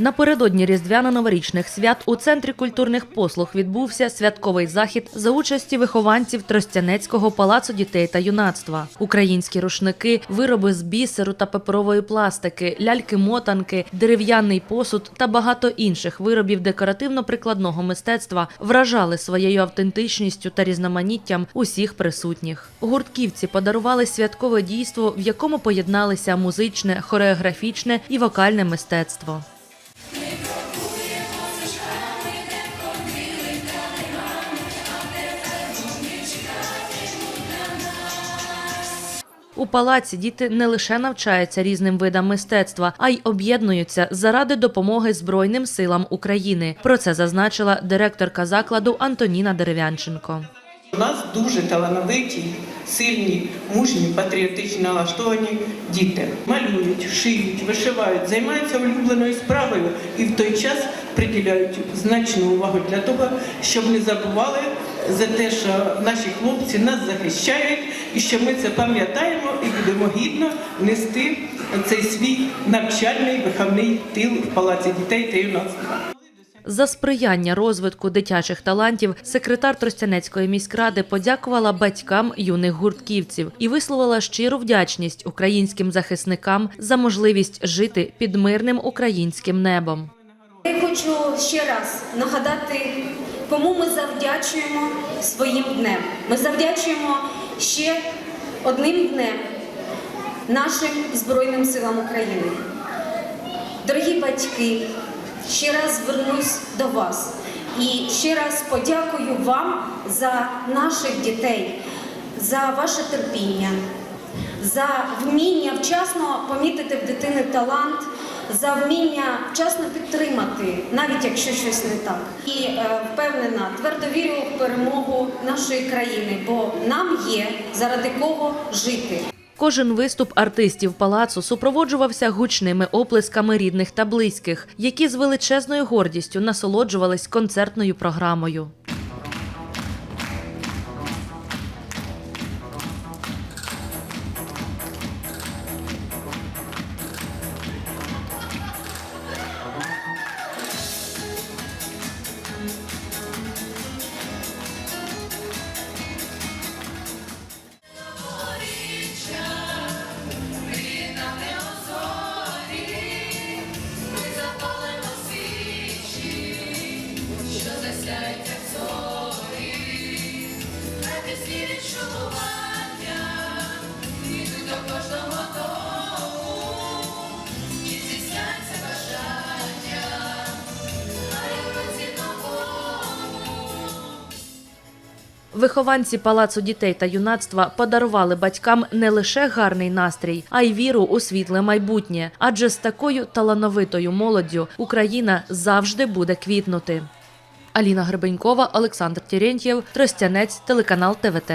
Напередодні різдвяно-новорічних свят у центрі культурних послуг відбувся святковий захід за участі вихованців Тростянецького палацу дітей та юнацтва. Українські рушники, вироби з бісеру та паперової пластики, ляльки-мотанки, дерев'яний посуд та багато інших виробів декоративно-прикладного мистецтва вражали своєю автентичністю та різноманіттям усіх присутніх. Гуртківці подарували святкове дійство, в якому поєдналися музичне, хореографічне і вокальне мистецтво. У палаці діти не лише навчаються різним видам мистецтва, а й об'єднуються заради допомоги Збройним силам України. Про це зазначила директорка закладу Антоніна Дерев'янченко. У нас дуже талановиті, сильні, мужні, патріотично налаштовані діти. Малюють, шиють, вишивають, займаються улюбленою справою і в той час приділяють значну увагу для того, щоб не забували за те, що наші хлопці нас захищають, і що ми це пам'ятаємо і будемо гідно нести цей свій навчальний виховний тил в палаці дітей та юнацтва. За сприяння розвитку дитячих талантів секретар Тростянецької міськради подякувала батькам юних гуртківців і висловила щиру вдячність українським захисникам за можливість жити під мирним українським небом. Я хочу ще раз нагадати, кому ми завдячуємо своїм днем. Ми завдячуємо ще одним днем нашим Збройним силам України. Дорогі батьки, ще раз звернусь до вас і ще раз подякую вам за наших дітей, за ваше терпіння, за вміння вчасно помітити в дитини талант, за вміння вчасно підтримати, навіть якщо щось не так. І е, впевнена, твердо вірю в перемогу нашої країни, бо нам є заради кого жити. Кожен виступ артистів палацу супроводжувався гучними оплесками рідних та близьких, які з величезною гордістю насолоджувались концертною програмою. Вихованці палацу дітей та юнацтва подарували батькам не лише гарний настрій, а й віру у світле майбутнє. Адже з такою талановитою молоддю Україна завжди буде квітнути. Аліна Гребенькова, Олександр Терентьєв, Тростянець, телеканал ТВТ.